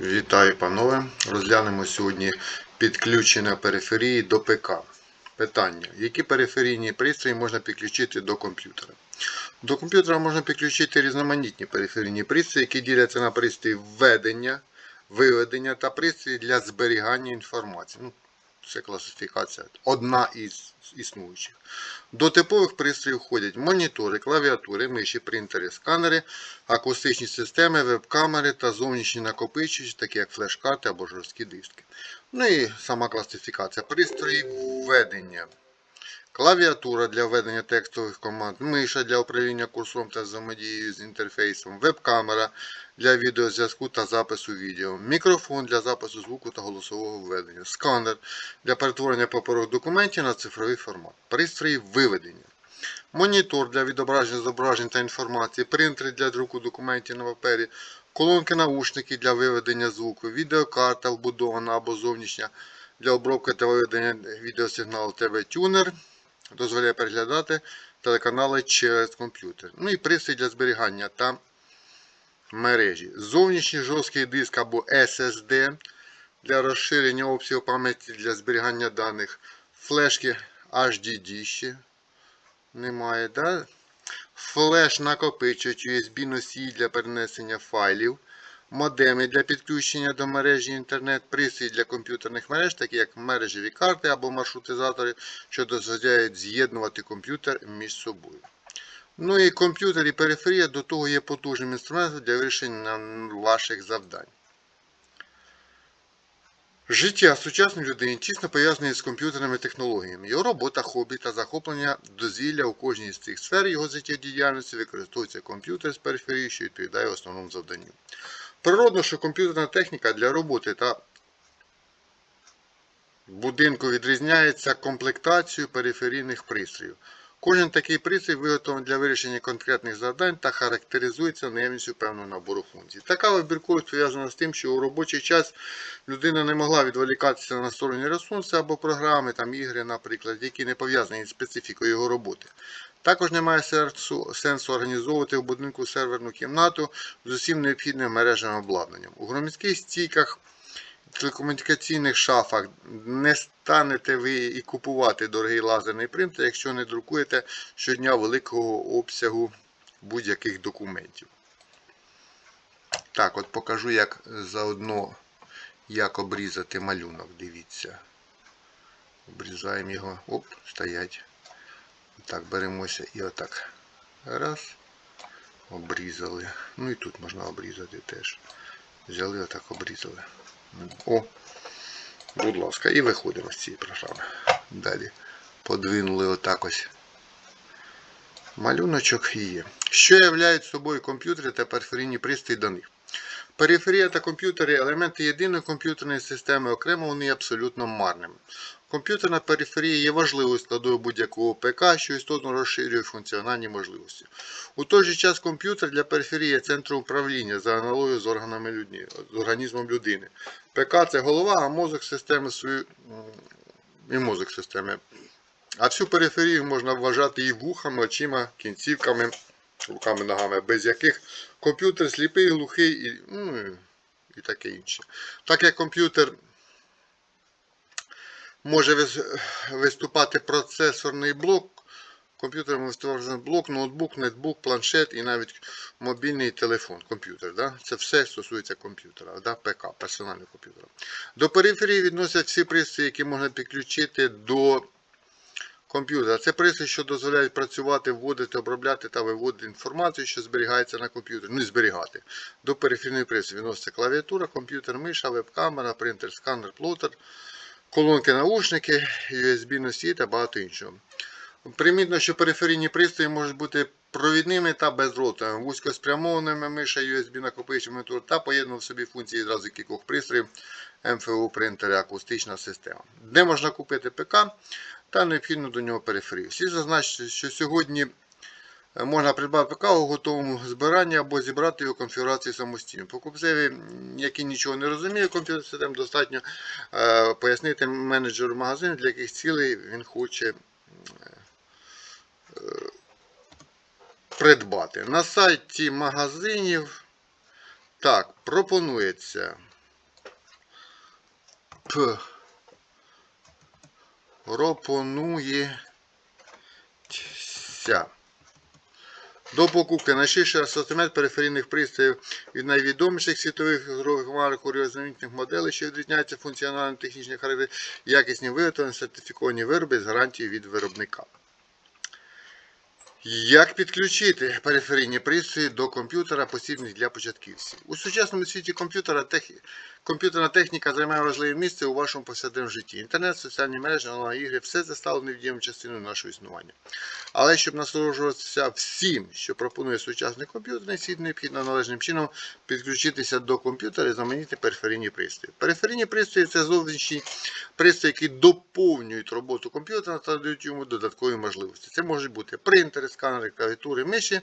Вітаю, панове. Розглянемо сьогодні підключення периферії до ПК. Питання: які периферійні пристрої можна підключити до комп'ютера? До комп'ютера можна підключити різноманітні периферійні пристрої, які діляться на пристрої введення, виведення та пристрої для зберігання інформації. Ну, це класифікація. Одна із існуючих. До типових пристроїв входять монітори, клавіатури, миші, принтери, сканери, акустичні системи, веб-камери та зовнішні накопичувачі, такі як флеш-карти або жорсткі диски. Ну і сама класифікація пристроїв введення. Клавіатура для введення текстових команд, миша для управління курсором та взаємодією з інтерфейсом, веб-камера для відеозв'язку та запису відео, мікрофон для запису звуку та голосового введення, сканер для перетворення паперових документів на цифровий формат, пристрої виведення. Монітор для відображення зображень та інформації, принтер для друку документів на папері, колонки наушники для виведення звуку, відеокарта вбудована або зовнішня для обробки та виведення відеосигналу ТВ-тюнер, дозволяє переглядати телеканали через комп'ютер. Ну і пристрій для зберігання та мережі. Зовнішній жорсткий диск або SSD для розширення обсягу пам'яті для зберігання даних, флешки HDD ще немає. Да? Флеш накопичувач USB носій для перенесення файлів, модеми для підключення до мережі інтернет, пристрій для комп'ютерних мереж, такі як мережеві карти або маршрутизатори, що дозволяють з'єднувати комп'ютер між собою. Ну і комп'ютер і периферія до того є потужним інструментом для вирішення ваших завдань. Життя сучасної людини тісно пов'язане з комп'ютерними технологіями. Його робота, хобі та захоплення дозвілля у кожній з цих сфер його життєдіяльності використовується комп'ютер з периферією, що відповідає основному завданню. Природно, що комп'ютерна техніка для роботи та будинку відрізняється комплектацією периферійних пристроїв. Кожен такий пристрій виготовлений для вирішення конкретних завдань та характеризується наявністю певного набору функцій. Така вибірковість пов'язана з тим, що у робочий час людина не могла відволікатися на сторонні ресурси або програми, там ігри, наприклад, які не пов'язані з специфікою його роботи. Також немає сенсу, організовувати в будинку серверну кімнату з усім необхідним мережевим обладнанням. У громадських стійках телекомунікаційних шафах не станете ви і купувати дорогий лазерний принтер, якщо не друкуєте щодня великого обсягу будь-яких документів. Так, от покажу, як заодно як обрізати малюнок. Дивіться. Обрізаємо його. Оп, стоять. Так, беремося і отак. Раз. Обрізали. Ну і тут можна обрізати теж. Взяли, отак обрізали. О, будь ласка, і виходимо з цієї програми. Далі подвинули отак ось. Малюночок є. Що являють собою комп'ютери та периферійні пристрої до них? Периферія та комп'ютери елементи єдиної комп'ютерної системи, окремо вони абсолютно марними. Комп'ютерна периферія є важливою складовою будь-якого ПК, що істотно розширює функціональні можливості. У той же час комп'ютер для периферії є центром управління за аналогією з, органами людні, з організмом людини. ПК це голова, а мозок системи свою і мозок системи. А всю периферію можна вважати і вухами, очима, кінцівками, руками, ногами, без яких комп'ютер сліпий, глухий і, ну, і таке інше. Так як комп'ютер може виступати процесорний блок, комп'ютер виступати блок, ноутбук, нетбук, планшет і навіть мобільний телефон, комп'ютер. Да? Це все стосується комп'ютера, да? ПК, персонального комп'ютера. До периферії відносять всі пристрої, які можна підключити до комп'ютера. Це пристрої, що дозволяють працювати, вводити, обробляти та виводити інформацію, що зберігається на комп'ютері. Ну і зберігати. До периферійної пристрої відноситься клавіатура, комп'ютер, миша, веб-камера, принтер, сканер, плотер, колонки, наушники, USB-носії та багато іншого. Примітно, що периферійні пристрої можуть бути провідними та бездротовими, вузькоспрямованими миша, USB накопичувачами та поєднував в собі функції одразу кількох пристроїв, МФУ принтери, акустична система. Де можна купити ПК та необхідну до нього периферію. Всі зазначити, що сьогодні можна придбати ПК у готовому збиранні або зібрати його конфігурацію самостійно. Покупцеві, який нічого не розуміє, комп'ютер систем достатньо е, пояснити менеджеру магазину, для яких цілей він хоче придбати. На сайті магазинів так, пропонується П. Пропонується. До покупки найширший асортимент периферійних пристроїв від найвідоміших світових ігрових марок у різноманітних моделей, що відрізняються функціонально технічних характерів, якісні виготовлені сертифіковані вироби з гарантією від виробника. Як підключити периферійні пристрої до комп'ютера, посібних для початківців? У сучасному світі комп'ютера. Комп'ютерна техніка займає важливе місце у вашому повсякденному житті. Інтернет, соціальні мережі, онлайн-ігри все це стало невід'ємною частиною нашого існування. Але щоб насолоджуватися всім, що пропонує сучасний комп'ютерний світ, необхідно належним чином підключитися до комп'ютера і замінити периферійні пристрої. Периферійні пристрої це зовнішні пристрої, які доповнюють роботу комп'ютера та дають йому додаткові можливості. Це можуть бути принтери, сканери, клавіатури, миші,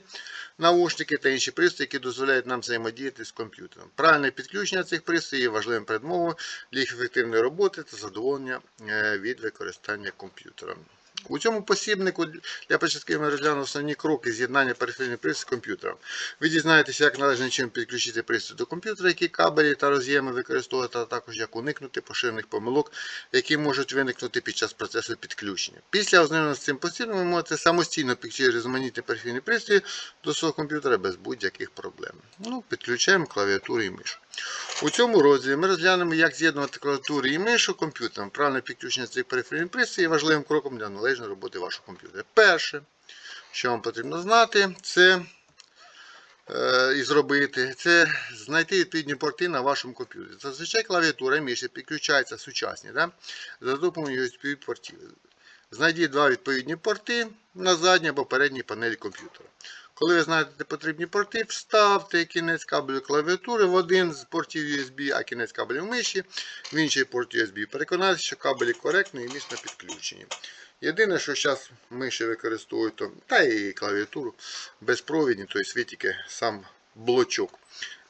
наушники та інші пристрої, які дозволяють нам взаємодіяти з комп'ютером. Правильне підключення цих пристроїв важливим предмовою для їх ефективної роботи та задоволення е, від використання комп'ютера. У цьому посібнику для початківців ми розглянемо основні кроки з'єднання периферійних пристроїв з комп'ютером. Ви дізнаєтеся, як належним чином підключити пристрій до комп'ютера, які кабелі та роз'єми використовувати, а також як уникнути поширених помилок, які можуть виникнути під час процесу підключення. Після ознайомлення з цим посібником ви можете самостійно підключити різноманітні периферійні пристрої до свого комп'ютера без будь-яких проблем. Ну, Підключаємо клавіатуру і мишу. У цьому розділі ми розглянемо, як з'єднувати клавіатуру і мишу комп'ютером. Правильне підключення цих периферійних пристроїв є важливим кроком для належної роботи вашого комп'ютера. Перше, що вам потрібно знати, це е, і зробити, це знайти відповідні порти на вашому комп'ютері. Зазвичай клавіатура і миші підключаються сучасні да? за допомогою USB портів. Знайдіть два відповідні порти на задній або передній панелі комп'ютера. Коли ви знайдете потрібні порти, вставте кінець кабелю клавіатури в один з портів USB, а кінець кабелю миші в інший порт USB. Переконайтеся, що кабелі коректні і міцно підключені. Єдине, що зараз миші використовують, то, та і клавіатуру безпровідні, тобто ви тільки сам блочок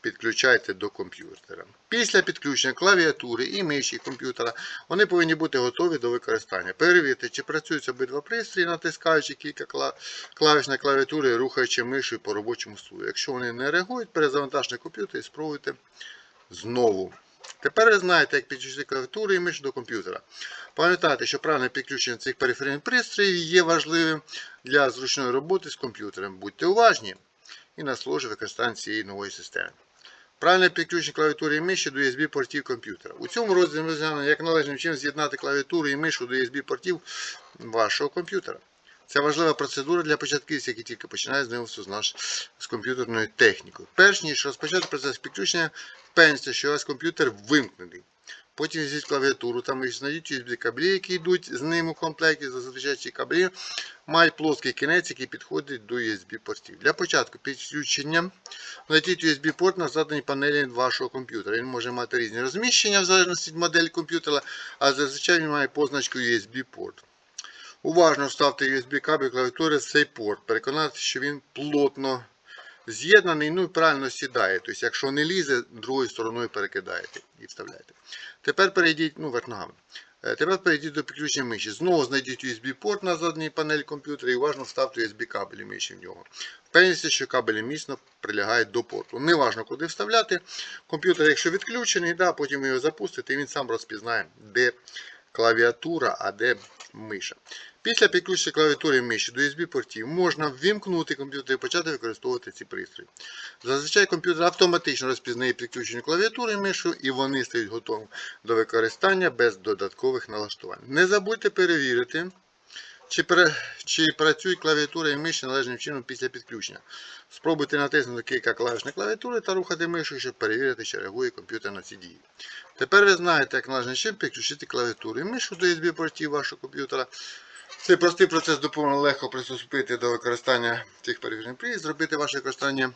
підключаєте до комп'ютера. Після підключення клавіатури і миші комп'ютера вони повинні бути готові до використання. Перевірте, чи працюють обидва пристрої, натискаючи кілька клавіш на клавіатурі рухаючи мишою по робочому столу. Якщо вони не реагують, перезавантажте комп'ютер і спробуйте знову. Тепер ви знаєте, як підключити клавіатуру і мишу до комп'ютера. Пам'ятайте, що правильне підключення цих периферійних пристроїв є важливим для зручної роботи з комп'ютером. Будьте уважні і насолоджуйте використання цієї нової системи. Правильне підключення клавіатури і миші до USB-портів комп'ютера. У цьому розділі ми розглянемо, як належним чином з'єднати клавіатуру і мишу до USB-портів вашого комп'ютера. Це важлива процедура для початківців, які тільки починають знайомитися з, з комп'ютерною технікою. Перш ніж розпочати процес підключення, впевніться, що у вас комп'ютер вимкнений. Потім візьміть клавіатуру, там знайдіть USB кабелі, які йдуть з ним у комплекті. Зазвичай ці кабелі мають плоский кінець, який підходить до USB-портів. Для початку підключення знайдіть USB-порт на заданій панелі вашого комп'ютера. Він може мати різні розміщення в залежності від моделі комп'ютера, а зазвичай він має позначку USB-порт. Уважно вставте USB-кабель клавіатури в цей порт. Переконатися, що він плотно з'єднаний, ну і правильно сідає. Тобто, якщо не лізе, другою стороною перекидаєте і вставляєте. Тепер перейдіть, ну, верх ногами. Е, Тепер перейдіть до підключення миші. Знову знайдіть USB-порт на задній панелі комп'ютера і уважно вставте USB-кабелі миші в нього. Впевніться, що кабелі міцно прилягають до порту. Неважно, куди вставляти. Комп'ютер, якщо відключений, да, потім його запустите, і він сам розпізнає, де клавіатура, а де миша. Після підключення клавіатури миші до USB-портів можна ввімкнути комп'ютер і почати використовувати ці пристрої. Зазвичай комп'ютер автоматично розпізнає підключення клавіатури мишу, і вони стають готові до використання без додаткових налаштувань. Не забудьте перевірити, чи, чи працюють клавіатура і миші належним чином після підключення. Спробуйте натиснути кілька клавіш на клавіатури та рухати мишою, щоб перевірити, чи реагує комп'ютер на ці дії. Тепер ви знаєте, як належним чином підключити клавіатуру і мишу до USB-портів вашого комп'ютера. Цей простий процес допоможе легко приступити до використання цих периферійних приїзд, зробити ваше використання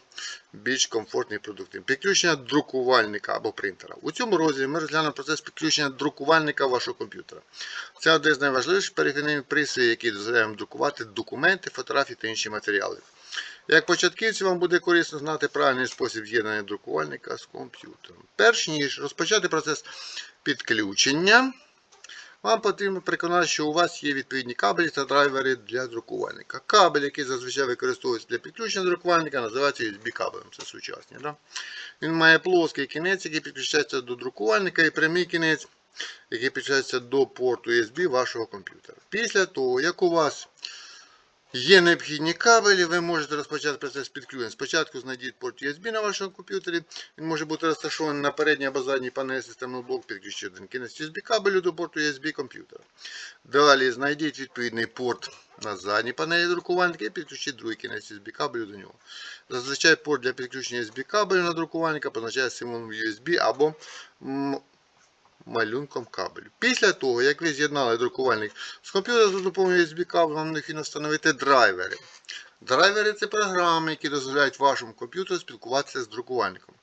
більш комфортним і продуктивним. Підключення друкувальника або принтера. У цьому розділі ми розглянемо процес підключення друкувальника вашого комп'ютера. Це один з найважливіших перехідних пристроїв, який дозволяє друкувати документи, фотографії та інші матеріали. Як початківці вам буде корисно знати правильний спосіб з'єднання друкувальника з комп'ютером. Перш ніж розпочати процес підключення. Вам потрібно переконати, що у вас є відповідні кабелі та драйвери для друкувальника. Кабель, який зазвичай використовується для підключення друкувальника, називається USB-кабелем. Це сучасні. Да? Він має плоский кінець, який підключається до друкувальника, і прямий кінець, який підключається до порту USB вашого комп'ютера. Після того, як у вас Є необхідні кабелі, ви можете розпочати процес підключення. Спочатку знайдіть порт USB на вашому комп'ютері. Він може бути розташований на передній або задній панелі системного блоку, підключити один кінець USB кабелю до порту USB комп'ютера. Далі знайдіть відповідний порт на задній панелі друкувальника і підключіть другий кінець USB кабелю до нього. Зазвичай порт для підключення USB кабелю на друкувальника позначає символом USB або малюнком кабелю. Після того, як ви з'єднали друкувальник з комп'ютера за допомогою USB кабелю, вам необхідно встановити драйвери. Драйвери це програми, які дозволяють вашому комп'ютеру спілкуватися з друкувальником.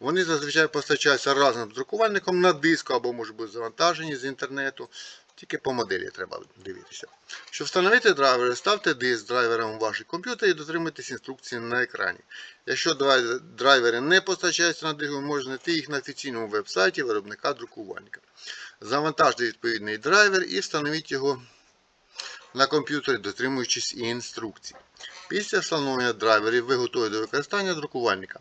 Вони зазвичай постачаються разом з друкувальником на диску або можуть бути завантажені з інтернету. Тільки по моделі треба дивитися. Щоб встановити драйвери, ставте диск драйвером у ваш комп'ютер і дотримуйтесь інструкції на екрані. Якщо драйвери не постачаються на ви можете знайти їх на офіційному веб-сайті виробника друкувальника. Завантажте відповідний драйвер і встановіть його на комп'ютері, дотримуючись інструкцій. Після встановлення драйверів ви готові до використання друкувальника.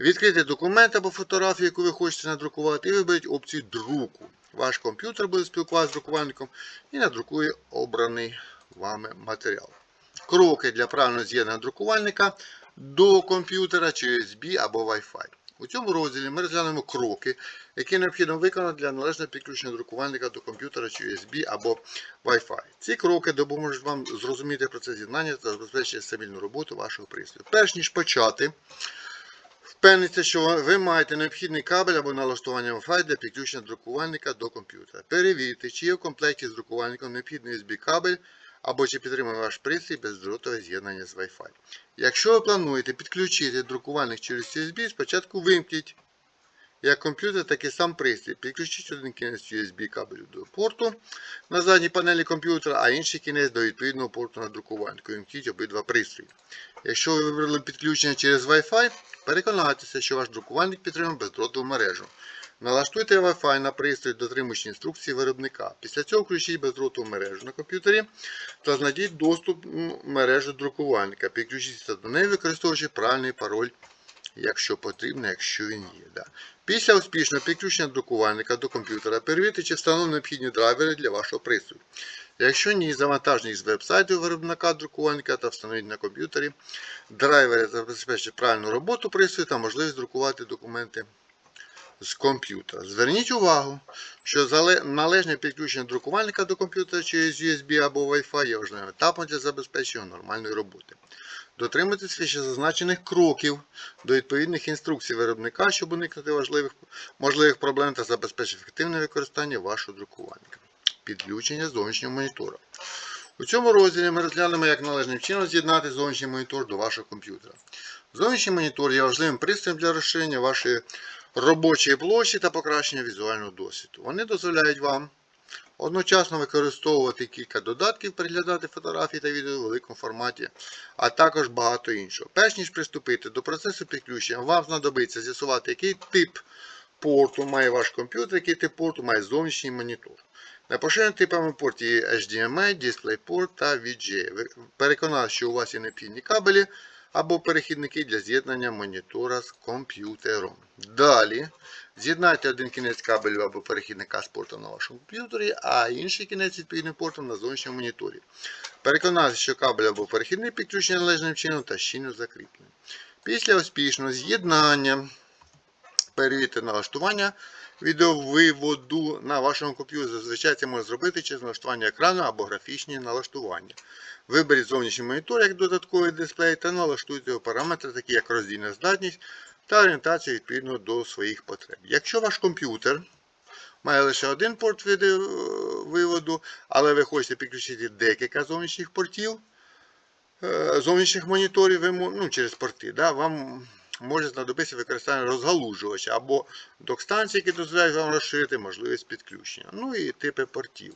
Відкрийте документ або фотографію, яку ви хочете надрукувати, і виберіть опцію друку. Ваш комп'ютер буде спілкуватися з друкувальником і надрукує обраний вами матеріал. Кроки для правильного з'єднання друкувальника до комп'ютера через USB або Wi-Fi. У цьому розділі ми розглянемо кроки, які необхідно виконати для належного підключення друкувальника до комп'ютера через USB або Wi-Fi. Ці кроки допоможуть вам зрозуміти процес з'єднання та забезпечити стабільну роботу вашого пристрою. Перш ніж почати, Впевниться, що ви маєте необхідний кабель або налаштування Wi-Fi для підключення друкувальника до комп'ютера. Перевірте, чи є в комплекті з друкувальником необхідний USB кабель або чи підтримує ваш пристрій бездротове з'єднання з Wi-Fi. Якщо ви плануєте підключити друкувальник через USB, спочатку вимкніть як комп'ютер, так і сам пристрій. Підключіть один кінець USB кабелю до порту на задній панелі комп'ютера, а інший кінець до відповідного порту на друкувальнику. Вимкніть обидва пристрої. Якщо ви вибрали підключення через Wi-Fi, переконайтеся, що ваш друкувальник підтримує бездротову мережу. Налаштуйте Wi-Fi на пристрій, дотримуючи інструкції виробника. Після цього включіть бездротову мережу на комп'ютері та знайдіть доступ м, мережі друкувальника. Підключіться до неї, використовуючи правильний пароль, якщо потрібно, якщо він є. Да. Після успішного підключення друкувальника до комп'ютера перевірте, чи встановлені необхідні драйвери для вашого пристрою. Якщо ні, завантажені з веб-сайту виробника друкувальника та встановіть на комп'ютері. Драйвери забезпечать правильну роботу пристрою та можливість друкувати документи з комп'ютера. Зверніть увагу, що належне підключення друкувальника до комп'ютера через USB або Wi-Fi є важливим етапом для забезпечення нормальної роботи. Дотримуйтесь вище зазначених кроків до відповідних інструкцій виробника, щоб уникнути важливих можливих проблем та забезпечити ефективне використання вашого друкувальника. Підключення зовнішнього монітора. У цьому розділі ми розглянемо, як належним чином з'єднати зовнішній монітор до вашого комп'ютера. Зовнішній монітор є важливим пристроєм для розширення вашої робочої площі та покращення візуального досвіду. Вони дозволяють вам одночасно використовувати кілька додатків, переглядати фотографії та відео в великому форматі, а також багато іншого. Перш ніж приступити до процесу підключення, вам знадобиться з'ясувати, який тип порту має ваш комп'ютер, який тип порту має зовнішній монітор. На типами портів є HDMI, DisplayPort та VGA. Ви що у вас є необхідні кабелі або перехідники для з'єднання монітора з комп'ютером. Далі з'єднайте один кінець кабелю або перехідника з портом на вашому комп'ютері, а інший кінець відповідним портом на зовнішньому моніторі. Переконайтеся, що кабель або перехідник підключений належним чином та щільно закріплений. Після успішного з'єднання перевірте налаштування відеовиводу на вашому комп'ютері. Зазвичай це можна зробити через налаштування екрану або графічні налаштування. Виберіть зовнішній монітор як додатковий дисплей та налаштуйте його параметри, такі як роздільна здатність та орієнтація відповідно до своїх потреб. Якщо ваш комп'ютер має лише один порт відеовиводу, але ви хочете підключити декілька зовнішніх портів, е, зовнішніх моніторів ну, через порти, да, вам може знадобитися використання розгалужувача або док-станції, які дозволяють вам розширити можливість підключення. Ну і типи портів.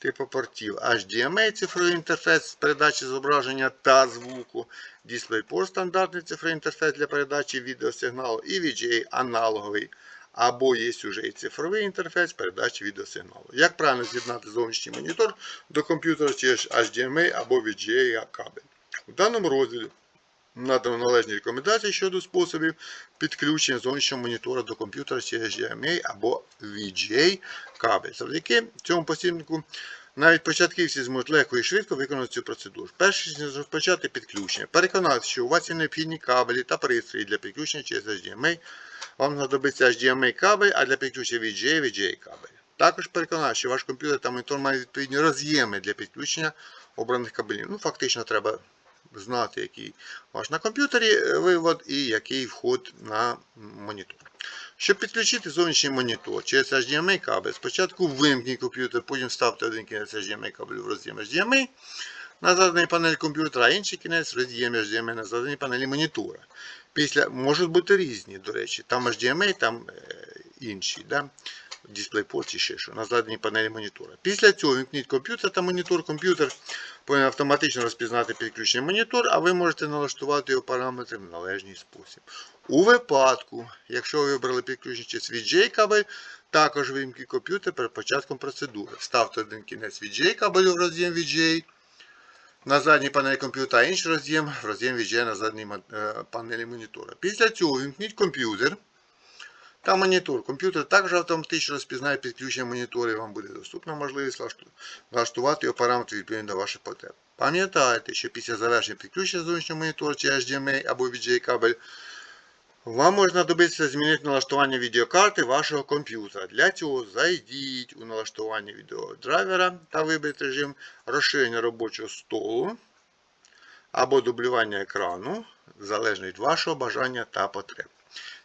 Типи портів HDMI цифровий інтерфейс з передачі зображення та звуку, DisplayPort стандартний цифровий інтерфейс для передачі відеосигналу і VGA аналоговий. Або є уже і цифровий інтерфейс передачі відеосигналу. Як правильно з'єднати зовнішній монітор до комп'ютера через HDMI або VGA кабель? У даному розділі Надано належні рекомендації щодо способів підключення зовнішнього монітора до комп'ютера через HDMI або VGA кабель. Завдяки цьому посібнику навіть початківці зможуть легко і швидко виконати цю процедуру. Перш ніж розпочати підключення, переконатися, що у вас є необхідні кабелі та пристрої для підключення через HDMI. Вам знадобиться HDMI кабель, а для підключення VGA VGA кабель. Також переконатися, що ваш комп'ютер та монітор мають відповідні роз'єми для підключення обраних кабелів. Ну, фактично, треба знати, який ваш на комп'ютері е, вивод і який вход на монітор. Щоб підключити зовнішній монітор через HDMI кабель, спочатку вимкніть комп'ютер, потім вставте один кінець HDMI кабелю в роз'єм HDMI на заданій панелі комп'ютера, а інший кінець в роз'єм HDMI на заданій панелі монітора. Після можуть бути різні, до речі, там HDMI, там е, інші. Да? DisplayPort чи ще що, на задній панелі монітора. Після цього вімкніть комп'ютер та монітор. Комп'ютер повинен автоматично розпізнати підключений монітор, а ви можете налаштувати його параметри в належний спосіб. У випадку, якщо ви вибрали підключення через VGA кабель, також вимкніть комп'ютер перед початком процедури. Вставте один кінець VGA кабелю в роз'єм VGA на задній панелі комп'ютера, а інший роз'єм в роз'єм VGA на задній е, панелі монітора. Після цього вімкніть комп'ютер та монітор. Комп'ютер також автоматично розпізнає підключення монітора і вам буде доступна можливість налаштувати його параметри відповідно до ваших потреб. Пам'ятайте, що після завершення підключення зовнішнього монітора чи HDMI або VGA кабель вам можна добитися змінити налаштування відеокарти вашого комп'ютера. Для цього зайдіть у налаштування відеодрайвера та виберіть режим розширення робочого столу або дублювання екрану, залежно від вашого бажання та потреб.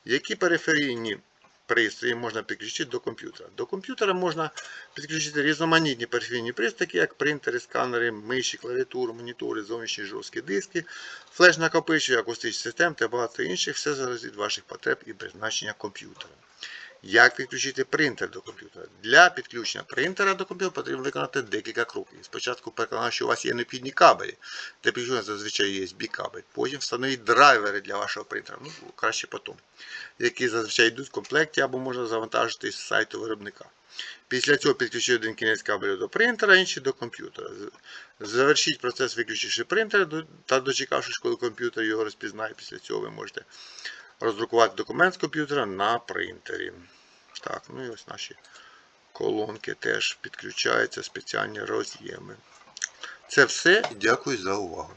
Які периферійні пристрої можна підключити до комп'ютера? До комп'ютера можна підключити різноманітні периферійні пристрої, такі як принтери, сканери, миші, клавіатури, монітори, зовнішні жорсткі диски, флеш накопичі акустичні системи та багато інших, все залежить від ваших потреб і призначення комп'ютера. Як підключити принтер до комп'ютера? Для підключення принтера до комп'ютера потрібно виконати декілька кроків. Спочатку переконати, що у вас є необхідні кабелі. Для підключення зазвичай є USB кабель. Потім встановіть драйвери для вашого принтера. Ну, краще потім. Які зазвичай йдуть в комплекті або можна завантажити з сайту виробника. Після цього підключіть один кінець кабелю до принтера, інший до комп'ютера. Завершіть процес, виключивши принтер та дочекавшись, коли комп'ютер його розпізнає. Після цього ви можете роздрукувати документ з комп'ютера на принтері. Так, ну і ось наші колонки теж підключаються спеціальні роз'єми. Це все. Дякую за увагу.